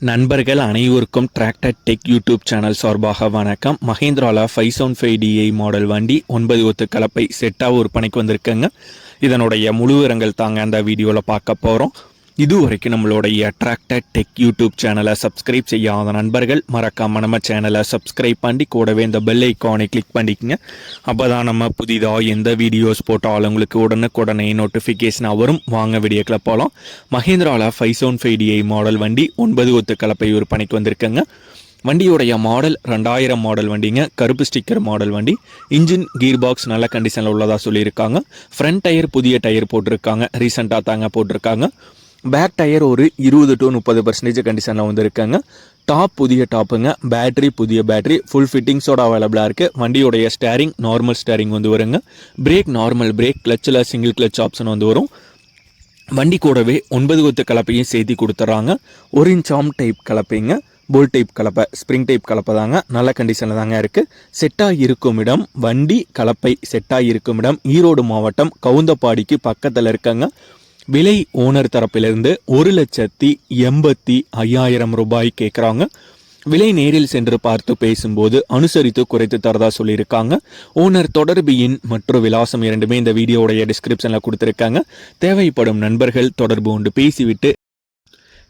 நண்பர்கள் அனைவருக்கும் tractor tech YouTube channel சார்பாக வணக்கம். மஹேந்திராலா five seven five DI model வண்டி ஒன்பது ஒத்து கலப்பை செட்டாக விற்பனைக்கு வந்திருக்குங்க. இதனுடைய முழு விவரங்கள் தாங்க அந்த வீடியோவில் பார்க்க போகிறோம் இது வரைக்கும் நம்மளுடைய அட்ராக்டட் டெக் யூடியூப் சேனலை சப்ஸ்கிரைப் செய்யாத நண்பர்கள் மறக்காம நம்ம சேனலை சப்ஸ்கிரைப் பண்ணி கூடவே இந்த பெல் ஐக்கானை கிளிக் பண்ணிக்கோங்க. அப்போ தான் நம்ம புதிதாக எந்த வீடியோஸ் போட்டாலும் உங்களுக்கு உடனுக்குடனே நோட்டிஃபிகேஷனாக வரும். வாங்க வீடியோக்கில் போகலாம் மஹேந்திராவில் ஃபைவ் சோன் ஃபைடிஐ டிஐ மாடல் வண்டி ஒன்பது ஒத்து கலப்பை விற்பனைக்கு வந்திருக்குங்க. வண்டியுடைய மாடல் ரெண்டாயிரம் மாடல் வண்டிங்க. கருப்பு ஸ்டிக்கர் மாடல் வண்டி. இன்ஜின் கீர் பாக்ஸ் நல்ல கண்டிஷனில் உள்ளதாக சொல்லியிருக்காங்க. ஃப்ரண்ட் டயர் புதிய டயர் போட்டிருக்காங்க. ரீசெண்டாக தாங்க போட்டிருக்காங்க. பேக் டயர் ஒரு இருபது டு முப்பது பர்சன்டேஜ் கண்டிஷனில் வந்திருக்காங்க. டாப் புதிய டாப்புங்க பேட்டரி புதிய பேட்டரி ஃபுல் ஃபிட்டிங்ஸோட அவைலபிளாக இருக்குது வண்டியோடைய ஸ்டேரிங் நார்மல் ஸ்டேரிங் வந்து வருங்க. பிரேக் நார்மல் பிரேக் கிளச்சில் சிங்கிள் கிளச் ஆப்ஷன் வந்து வரும். வண்டி கூடவே ஒன்பது கொத்து கலப்பையும் சேர்த்து கொடுத்துட்றாங்க. ஒரு இன்ச் ஆம் டைப் கலப்பைங்க. போல் டைப் கலப்பை ஸ்ப்ரிங் டைப் கலப்பை தாங்க. நல்ல கண்டிஷனில் தாங்க இருக்குது செட்டாக இருக்கும் இடம் வண்டி கலப்பை செட்டாக இருக்கும் இடம். ஈரோடு மாவட்டம் கவுந்தப்பாடிக்கு பக்கத்தில் இருக்கங்க. விலை ஓனர் தரப்பிலிருந்து ஒரு லட்சத்தி எண்பத்தி ஐயாயிரம் ரூபாய் கேட்குறாங்க விலை நேரில் சென்று பார்த்து பேசும்போது அனுசரித்து குறைத்து தரதா சொல்லியிருக்காங்க. ஓனர் தொடர்பு எண் மற்றும் விலாசம் இரண்டுமே இந்த வீடியோவுடைய டிஸ்கிரிப்ஷனில் கொடுத்துருக்காங்க. தேவைப்படும் நண்பர்கள் தொடர்பு கொண்டு பேசிவிட்டு